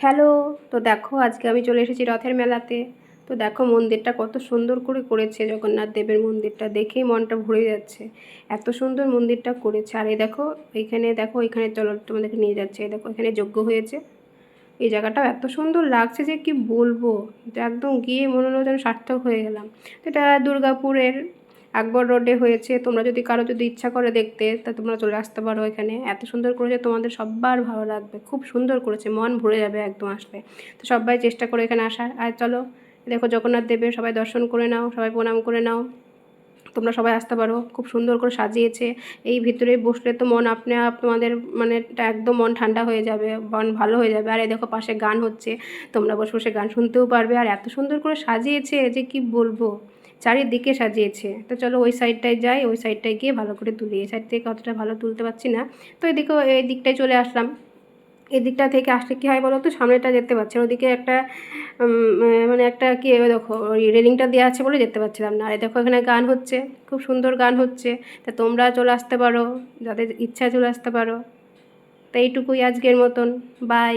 Hello, তো দেখো আজকে আমি চলে এসেছি রথের মেলাতে। তো দেখো মন্দিরটা কত সুন্দর করে করেছে জগন্নাথ দেবের মন্দিরটা, দেখেই মনটা ভরে যাচ্ছে। এত সুন্দর মন্দিরটা করেছে। আর এই দেখো, এইখানে দেখো এখানে চলো তোমাদেরকে নিয়ে যাচ্ছে। এই দেখো, এখানে যজ্ঞ হয়েছে। এই জায়গাটাও এত সুন্দর লাগছে যে কি বলব? একদম গিয়ে মনে হলো যেন সার্থক হয়ে গেলাম। তো এটা দুর্গাপুরের আকবর রোডে হয়েছে, তোমরা যদি কারও যদি ইচ্ছা করে দেখতে, তা তোমরা চলে আসতে পারো এখানে। এত সুন্দর করেছে, তোমাদের সবার ভালো লাগবে। খুব সুন্দর করেছে, মন ভরে যাবে একদম আসলে। তো সবাই চেষ্টা করো এখানে আসার। আর চলো, দেখো জগন্নাথ দেবের সবাই দর্শন করে নাও, সবাই প্রণাম করে নাও। তোমরা সবাই আসতে পারো। খুব সুন্দর করে সাজিয়েছে। এই ভিতরে বসলে তো মন আপনি আপ, তোমাদের মানে একদম মন ঠান্ডা হয়ে যাবে, মন ভালো হয়ে যাবে। আর এই দেখো পাশে গান হচ্ছে। তোমরা বসে বসে গান শুনতেও পারবে। আর এত সুন্দর করে সাজিয়েছে যে কি বলব? চারিদিকে সাজিয়েছে। তো চলো ওই সাইডটায় যাই, ওই সাইডটায় গিয়ে ভালো করে তুলি। এই সাইড থেকে অতটা ভালো তুলতে পারছি না। তো এদিকে এই দিকটায় চলে আসলাম। এদিকটা থেকে আসলে কী হয় বলো তো সামনেটা যেতে পারছি। ওদিকে একটা মানে একটা কি দেখো, ওই রেলিংটা দেওয়া আছে বলে যেতে পারছিলাম না। আর দেখো এখানে গান হচ্ছে। খুব সুন্দর গান হচ্ছে। তা তোমরা চলে আসতে পারো। যাদের ইচ্ছা চলে আসতে পারো। তো এইটুকুই আজকের মতন। বাই